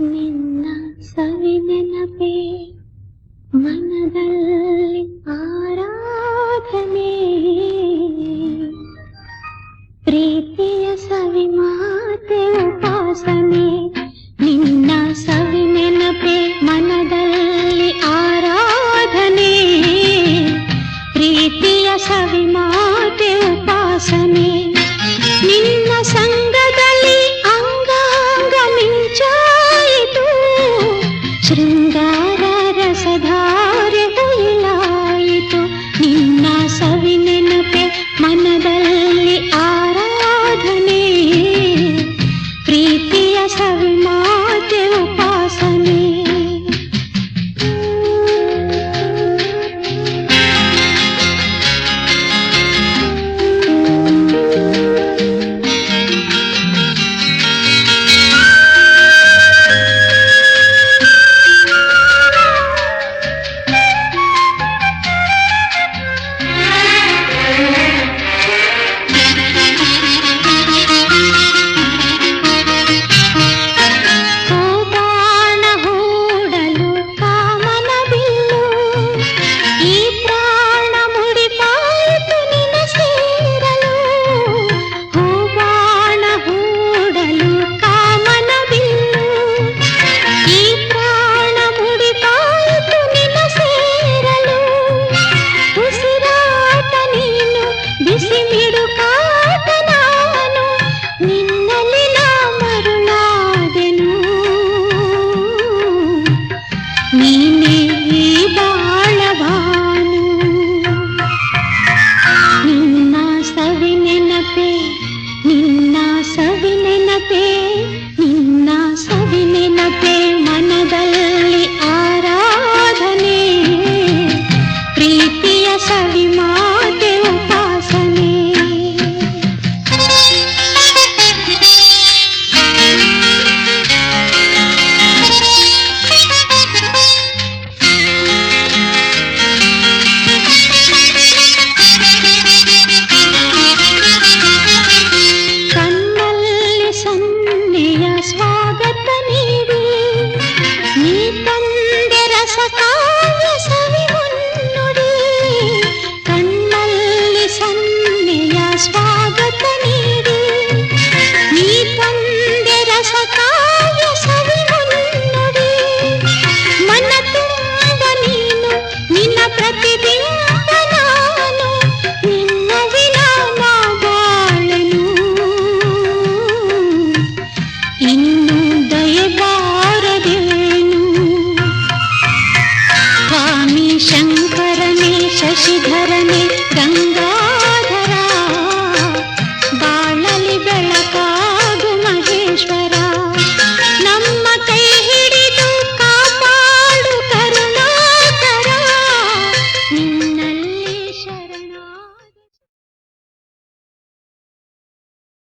ನಿನ್ನ ಸವಿ ಸವಿನೆನಪೇ ಮನದಲ್ಲಿ ಆರಾಧನೆ. ಪ್ರೀತಿಯ ಸವಿ ಮಾತೆ, ಉಪಾಸನೆ. ನಿನ್ನ ಸವಿ ನೆನಪೇ, ಮನದಲ್ಲಿ ಆರಾಧನೆ. ಪ್ರೀತಿಯ ಸವಿ ಮಾತೆ, ಉಪಾಸನೆ. ஆச்சரியம் ನಿನ್ನ रंग